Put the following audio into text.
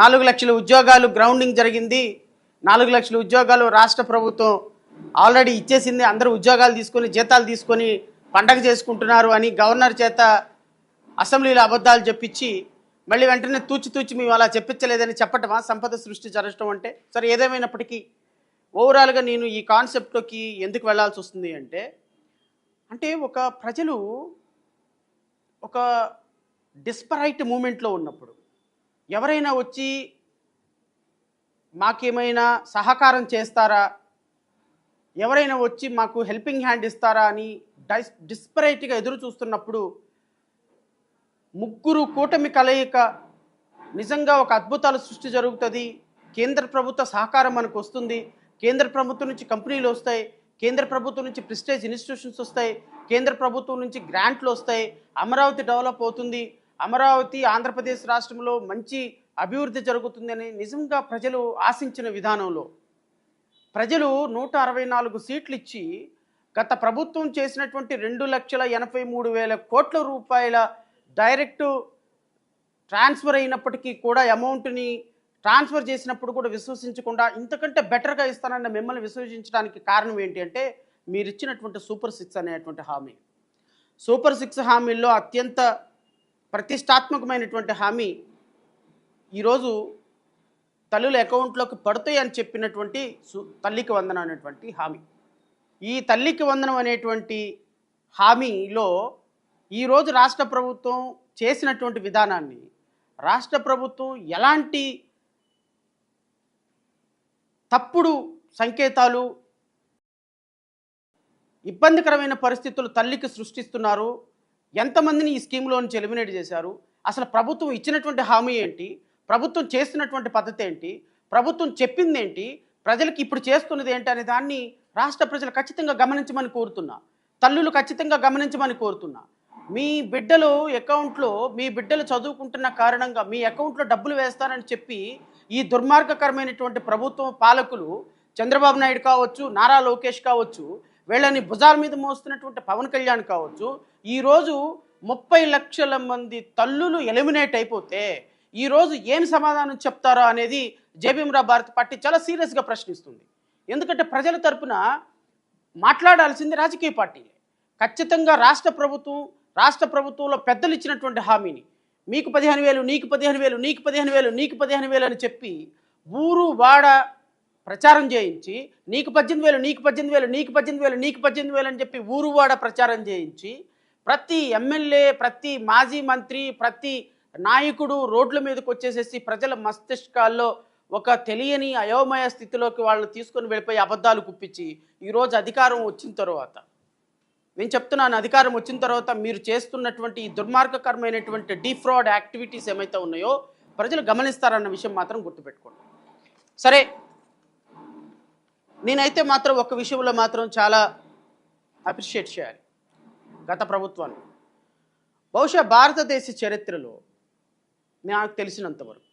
నాలుగు లక్షల ఉద్యోగాలు గ్రౌండింగ్ జరిగింది. నాలుగు లక్షల ఉద్యోగాలు రాష్ట్ర ప్రభుత్వం ఆల్రెడీ ఇచ్చేసింది. అందరూ ఉద్యోగాలు తీసుకొని జీతాలు తీసుకొని పండగ చేసుకుంటున్నారు అని గవర్నర్ చేత అసెంబ్లీలో అబద్ధాలు చెప్పించి మళ్ళీ వెంటనే తూచి తూచి మేము అలా చెప్పించలేదని చెప్పటమా? సంపద సృష్టి జరగటం అంటే? సరే ఏదేమైనప్పటికీ ఓవరాల్గా నేను ఈ కాన్సెప్ట్లోకి ఎందుకు వెళ్ళాల్సి వస్తుంది అంటే అంటే ఒక ప్రజలు ఒక డిస్పరైట్ మూమెంట్లో ఉన్నప్పుడు ఎవరైనా వచ్చి మాకేమైనా సహకారం చేస్తారా? ఎవరైనా వచ్చి మాకు హెల్పింగ్ హ్యాండ్ ఇస్తారా అని డైస్ డిస్పరేట్గా ఎదురు చూస్తున్నప్పుడు ముగ్గురు కూటమి కలయిక నిజంగా ఒక అద్భుతాల సృష్టి జరుగుతుంది. కేంద్ర ప్రభుత్వ సహకారం మనకు వస్తుంది. కేంద్ర ప్రభుత్వం నుంచి కంపెనీలు వస్తాయి. కేంద్ర ప్రభుత్వం నుంచి ప్రిస్టేజ్ ఇన్స్టిట్యూషన్స్ వస్తాయి. కేంద్ర ప్రభుత్వం నుంచి గ్రాంట్లు వస్తాయి. అమరావతి డెవలప్ అవుతుంది. అమరావతి ఆంధ్రప్రదేశ్ రాష్ట్రంలో మంచి అభివృద్ధి జరుగుతుందని నిజంగా ప్రజలు ఆశించిన విధానంలో. ప్రజలు నూట అరవై నాలుగు సీట్లు ఇచ్చి గత ప్రభుత్వం చేసినటువంటి రెండు లక్షల ఎనభై మూడు వేల కోట్ల రూపాయల డైరెక్ట్ ట్రాన్స్ఫర్ అయినప్పటికీ కూడా అమౌంట్ని ట్రాన్స్ఫర్ చేసినప్పుడు కూడా విశ్వసించకుండా ఇంతకంటే బెటర్గా ఇస్తానన్న మిమ్మల్ని విశ్వసించడానికి కారణం ఏంటి అంటే మీరు ఇచ్చినటువంటి సూపర్ సిక్స్ అనేటువంటి హామీ సూపర్ సిక్స్ హామీల్లో అత్యంత ప్రతిష్టాత్మకమైనటువంటి హామీ ఈరోజు తల్లుల అకౌంట్లోకి పడతాయి అని చెప్పినటువంటి తల్లికి వందనం అనేటువంటి హామీ. ఈ తల్లికి వందనం అనేటువంటి హామీలో ఈరోజు రాష్ట్ర ప్రభుత్వం చేసినటువంటి విధానాన్ని రాష్ట్ర ప్రభుత్వం ఎలాంటి తప్పుడు సంకేతాలు ఇబ్బందికరమైన పరిస్థితులు తల్లికి సృష్టిస్తున్నారు ఎంతమందిని ఈ స్కీమ్లో నుంచి ఎలిమినేట్ చేశారు? అసలు ప్రభుత్వం ఇచ్చినటువంటి హామీ ఏంటి? ప్రభుత్వం చేస్తున్నటువంటి పద్ధతి ఏంటి? ప్రభుత్వం చెప్పింది ఏంటి? ప్రజలకు ఇప్పుడు చేస్తున్నది ఏంటి అనే దాన్ని రాష్ట్ర ప్రజలు ఖచ్చితంగా గమనించమని కోరుతున్నా. తల్లులు ఖచ్చితంగా గమనించమని కోరుతున్నా. మీ బిడ్డలు అకౌంట్లో మీ బిడ్డలు చదువుకుంటున్న కారణంగా మీ అకౌంట్లో డబ్బులు వేస్తానని చెప్పి ఈ దుర్మార్గకరమైనటువంటి ప్రభుత్వం పాలకులు చంద్రబాబు నాయుడు కావచ్చు నారా లోకేష్ కావచ్చు వీళ్ళని భుజాల మీద మోస్తున్నటువంటి పవన్ కళ్యాణ్ కావచ్చు ఈరోజు ముప్పై లక్షల మంది తల్లులు ఎలిమినేట్ అయిపోతే ఈరోజు ఏం సమాధానం చెప్తారో అనేది జేబీఎంరా భారత్ పార్టీ చాలా సీరియస్గా ప్రశ్నిస్తుంది. ఎందుకంటే ప్రజల తరపున మాట్లాడాల్సింది రాజకీయ పార్టీలే. ఖచ్చితంగా రాష్ట్ర ప్రభుత్వం రాష్ట్ర ప్రభుత్వంలో పెద్దలు ఇచ్చినటువంటి హామీని మీకు పదిహేను వేలు నీకు పదిహేను వేలు నీకు పదిహేను వేలు నీకు పదిహేను వేలు అని చెప్పి ఊరు వాడ ప్రచారం చేయించి నీకు పద్దెనిమిది వేలు నీకు పద్దెనిమిది వేలు నీకు పద్దెనిమిది వేలు నీకు పద్దెనిమిది వేలు అని చెప్పి ఊరువాడ ప్రచారం చేయించి ప్రతి ఎమ్మెల్యే ప్రతి మాజీ మంత్రి ప్రతి నాయకుడు రోడ్ల మీదకి వచ్చేసేసి ప్రజల మస్తిష్కాల్లో ఒక తెలియని అయోమయ స్థితిలోకి వాళ్ళని తీసుకొని వెళ్ళిపోయి అబద్ధాలు కుప్పించి ఈరోజు అధికారం వచ్చిన తర్వాత. నేను చెప్తున్నాను అధికారం వచ్చిన తర్వాత మీరు చేస్తున్నటువంటి ఈ దుర్మార్గకరమైనటువంటి డీఫ్రాడ్ యాక్టివిటీస్ ఏమైతే ఉన్నాయో ప్రజలు గమనిస్తారన్న విషయం మాత్రం గుర్తుపెట్టుకోండి. సరే నేనైతే మాత్రం ఒక విషయంలో మాత్రం చాలా అప్రిషియేట్ చేయాలి. గత ప్రభుత్వాన్ని. బహుశా భారతదేశ చరిత్రలో నాకు తెలిసినంతవరకు